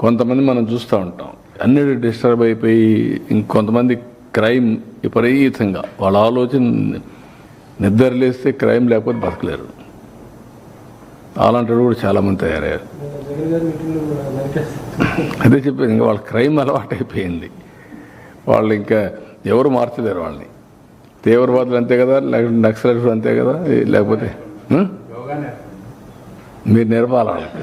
కొంతమంది మనం చూస్తూ ఉంటాం. అన్ని డిస్టర్బ్ అయిపోయి ఇంకొంతమంది క్రైమ్ విపరీతంగా వాళ్ళ ఆలోచన నిద్ర లేస్తే క్రైమ్ లేకపోతే బతకలేరు. అలాంటి కూడా చాలామంది తయారయ్యారు. అదే చెప్పేది ఇంకా వాళ్ళ క్రైమ్ అలవాటు అయిపోయింది. వాళ్ళు ఇంకా ఎవరు మార్చలేరు వాళ్ళని. తీవ్రవాదులు అంతే కదా లేకపోతే నక్సలైట్లు అంతే కదా లేకపోతే మీరు నేర్పాలి వాళ్ళకి.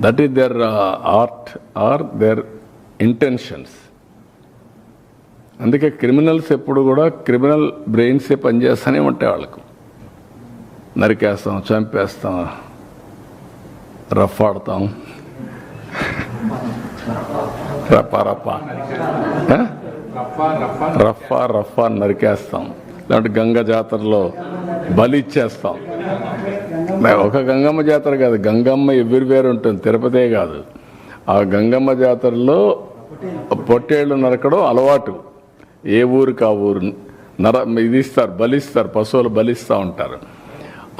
that is their art or their intentions అందుకే క్రిమినల్స్ ఎప్పుడు కూడా క్రిమినల్ బ్రెయిన్సే పనిచేస్తూనే ఉంటాయి వాళ్ళకు. నరికేస్తాం చంపేస్తాం రఫ్ ఆడతాం రప్ప రఫా రఫా రఫా నరికేస్తాం. లేదంటే గంగ జాతరలో బలి ఇచ్చేస్తాం. ఒక గంగమ్మ జాతర కాదు గంగమ్మ ఎవ్రీవేర్ ఉంటుంది తిరుపతే కాదు. ఆ గంగమ్మ జాతరలో పొట్టేళ్ళు నరకడం అలవాటు. ఏ ఊరికి ఆ ఊరు నర ఇది ఇస్తారు బలిస్తారు పశువులు బలిస్తూ ఉంటారు.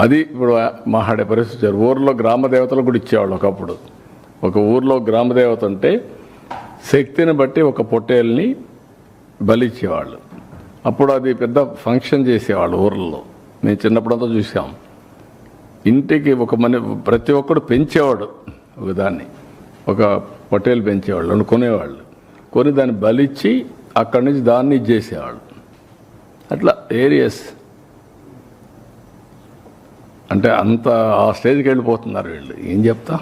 అది ఇప్పుడు మహాడే పరిస్థితి ఊర్లో గ్రామ దేవతలు కూడా ఇచ్చేవాళ్ళు ఒకప్పుడు. ఒక ఊర్లో గ్రామ దేవత ఉంటే శక్తిని బట్టి ఒక పొట్టేల్ని బలిచ్చేవాళ్ళు. అప్పుడు అది పెద్ద ఫంక్షన్ చేసేవాళ్ళు ఊర్లలో నేను చిన్నప్పుడంతా చూసాము ఇంటికి ఒక మన ప్రతి ఒక్కడు పెంచేవాడు ఒక దాన్ని. ఒక పొట్టేలు పెంచేవాళ్ళు అని కొనేవాళ్ళు. కొని దాన్ని బలిచ్చి అక్కడి నుంచి దాన్ని ఇచ్చేసేవాళ్ళు. అట్లా ఏరియస్. అంటే అంత ఆ స్టేజ్కి వెళ్ళిపోతున్నారు వీళ్ళు. ఏం చెప్తా?